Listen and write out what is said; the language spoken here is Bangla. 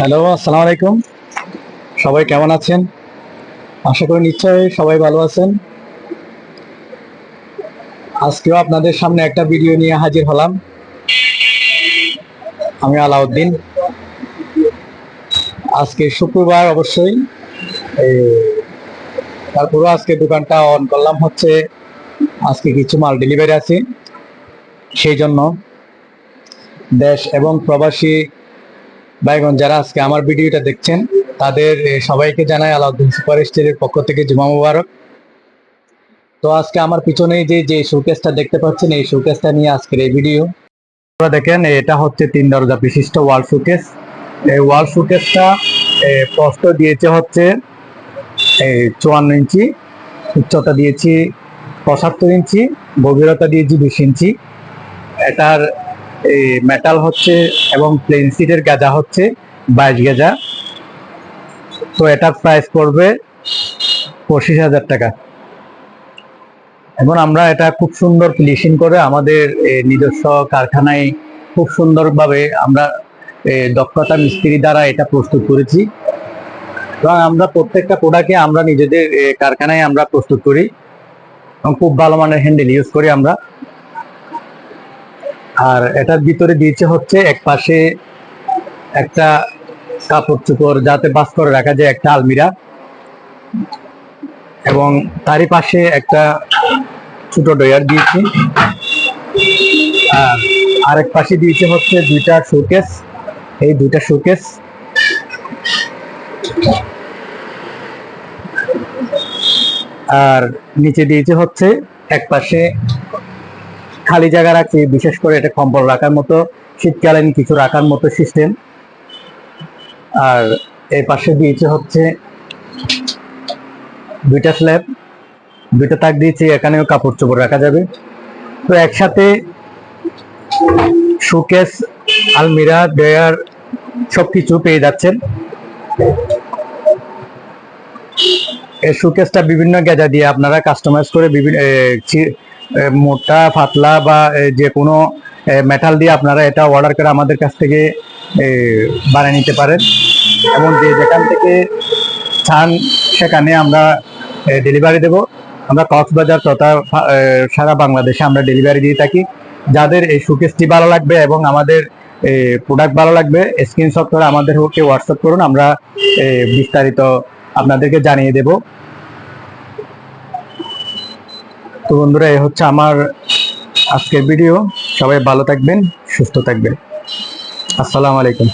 হ্যালো, আসসালামু আলাইকুম। সবাই কেমন আছেন? আশা করি নিশ্চয়ই সবাই ভালো আছেন। আজকেও আপনাদের সামনে একটা ভিডিও নিয়ে হাজির হলাম। আমি আলাউদ্দিন। আজকে শুক্রবার অবশ্যই। তারপরেও আজকে দোকানটা অন করলাম হচ্ছে, আজকে কিছু মাল ডেলিভারি আছে। সেই জন্য দেশ এবং প্রবাসী ভাইগণ, যারা আজকে আমার ভিডিওটা দেখছেন, তাদের সবাইকে জানাই আলাউদ্দিন সুপার স্টেজের পক্ষ থেকে জুমা মুবারক। তো আজকে আমার পিছনে যে যে শোকেসটা দেখতে পাচ্ছেন, এই শোকেসটা নিয়ে আজকের এই ভিডিও আপনারা দেখেন, এটা হচ্ছে তিন দরজা বিশিষ্ট ওয়াল শোকেস এই ওয়াল শোকেসটা প্রস্থ দিয়েছে হচ্ছে এই চুয়ান্ন ইঞ্চি, উচ্চতা দিয়েছি পঁচাত্তর ইঞ্চি, গভীরতা দিয়েছি বিশ ইঞ্চি। এটার মেটাল হচ্ছে এবং প্লেন সিটের গাজা হচ্ছে, বাইশ গেজা। তো এটার প্রাইস পড়বে পঁচিশ হাজার টাকা। এবং আমরা এটা খুব সুন্দর ফিনিশিং করে আমাদের নিজস্ব কারখানায় খুব সুন্দরভাবে আমরা দক্ষতা মিস্ত্রি দ্বারা এটা প্রস্তুত করেছি। এবং আমরা প্রত্যেকটা প্রোডাক্টে আমরা নিজেদের কারখানায় আমরা প্রস্তুত করি এবং খুব ভালো মানের হ্যান্ডেল ইউজ করি আমরা। আর এটার ভিতরে দিয়েছে হচ্ছে এক পাশে একটা কাপড় চোপড় যাতে বাস করে রাখা যায়, একটা আলমিরা। এবং তারই পাশে একটা ছোট ডয়ার দিয়েছি। আর আরেক পাশে দিয়েছে হচ্ছে দুইটা শোকেস। এই দুইটা শোকেস। আর নিচে দিয়েছে হচ্ছে এক পাশে খালি জায়গা রাখছি, বিশেষ করে এটা কম্বল রাখার মতো, শীতকালীন কিছু রাখার মতো সিস্টেম আর এই পাশে দিয়েছে হচ্ছে দুইটা স্ল্যাব দুইটা তাক দিয়েছি, এখানেও কাপড় চোপড় রাখা যাবে। তো একসাথে শোকেস, আলমিরা, ড্রয়ার সবকিছু পেয়ে যাচ্ছেন। এই শোকেসটা বিভিন্ন গেজা দিয়ে আপনারা কাস্টমাইজ করে বিভিন্ন মোটা, পাতলা বা যে কোনো মেটাল দিয়ে আপনারা এটা অর্ডার করে আমাদের কাছ থেকে বানিয়ে নিতে পারেন। এবং যে যেখান থেকে চান, সেখানে আমরা ডেলিভারি দেব। আমরা কক্সবাজার তথা সারা বাংলাদেশে আমরা ডেলিভারি দিয়ে থাকি। যাদের এই শোকেসটি ভালো লাগবে এবং আমাদের প্রোডাক্ট ভালো লাগবে স্ক্রিনশট করে আমাদের ওকে হোয়াটসঅ্যাপ করুন। আমরা বিস্তারিত আপনাদেরকে জানিয়ে দেব। তো বন্ধুরা এ হচ্ছে আমার আজকের ভিডিও সবাই ভালো থাকবেন সুস্থ থাকবেন। আসসালামু আলাইকুম।